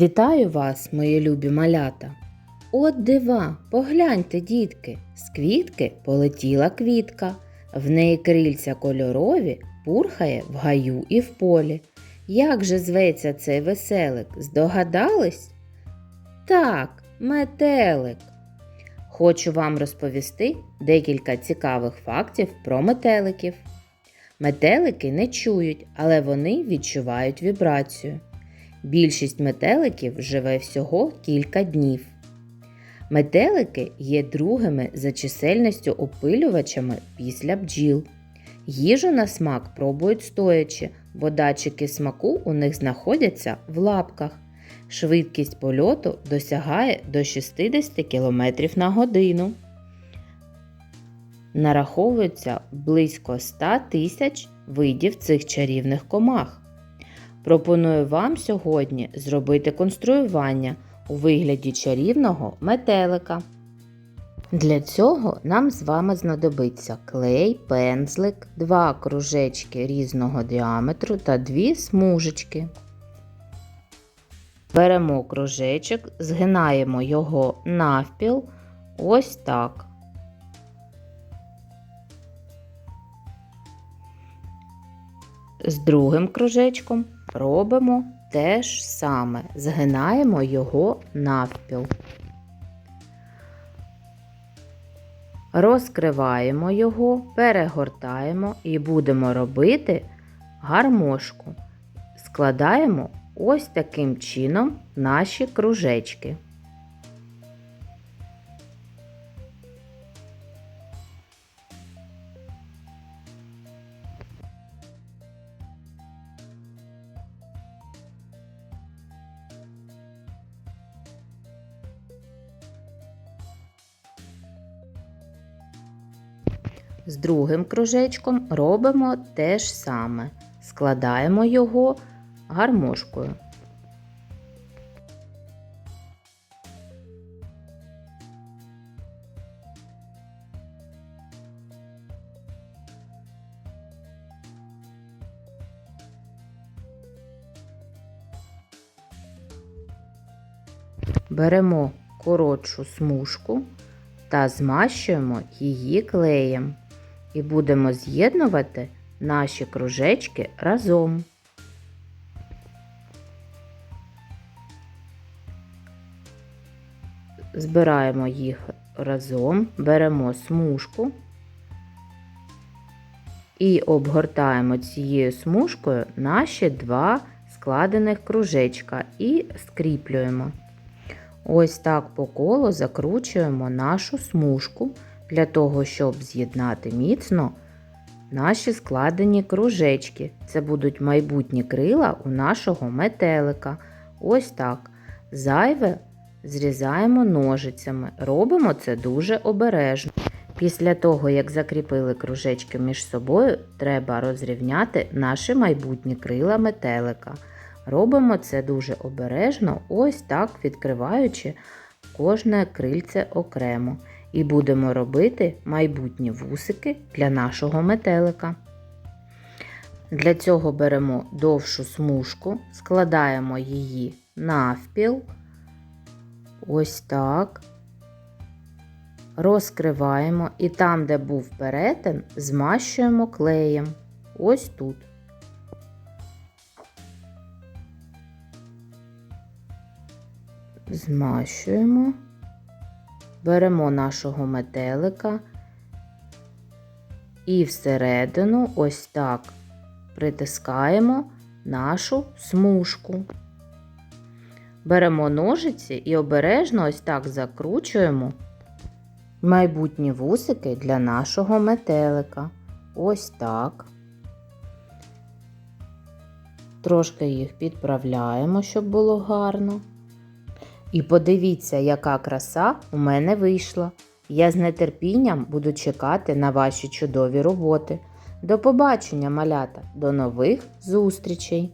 Вітаю вас, мої любі малята! От дива, погляньте, дітки, з квітки полетіла квітка, в неї крильця кольорові, пурхає в гаю і в полі. Як же зветься цей веселик? Здогадались? Так, метелик. Хочу вам розповісти декілька цікавих фактів про метеликів. Метелики не чують, але вони відчувають вібрацію. Більшість метеликів живе всього кілька днів. Метелики є другими за чисельністю опилювачами після бджіл. Їжу на смак пробують стоячи, бо датчики смаку у них знаходяться в лапках. Швидкість польоту досягає до 60 км на годину. Нараховується близько 100 тисяч видів цих чарівних комах. Пропоную вам сьогодні зробити конструювання у вигляді чарівного метелика. Для цього нам з вами знадобиться клей, пензлик, два кружечки різного діаметру та дві смужечки. Беремо кружечок, згинаємо його навпіл ось так. З другим кружечком робимо те ж саме, згинаємо його навпіл. Розкриваємо його, перегортаємо і будемо робити гармошку. Складаємо ось таким чином наші кружечки. З другим кружечком робимо те ж саме. Складаємо його гармошкою. Беремо коротшу смужку та змащуємо її клеєм і будемо з'єднувати наші кружечки разом. Збираємо їх разом, беремо смужку і обгортаємо цією смужкою наші два складених кружечка і скріплюємо. Ось так по колу закручуємо нашу смужку для того, щоб з'єднати міцно наші складені кружечки. Це будуть майбутні крила у нашого метелика. Ось так. Зайве зрізаємо ножицями. Робимо це дуже обережно. Після того, як закріпили кружечки між собою, треба розрівняти наші майбутні крила метелика. Робимо це дуже обережно, ось так відкриваючи кожне крильце окремо. І будемо робити майбутні вусики для нашого метелика. Для цього беремо довшу смужку, складаємо її навпіл, ось так. Розкриваємо і там, де був перетин, змащуємо клеєм. Ось тут. Змащуємо, беремо нашого метелика і всередину ось так притискаємо нашу смужку. Беремо ножиці і обережно ось так закручуємо майбутні вусики для нашого метелика. Ось так. Трошки їх підправляємо, щоб було гарно. І подивіться, яка краса у мене вийшла. Я з нетерпінням буду чекати на ваші чудові роботи. До побачення, малята, до нових зустрічей!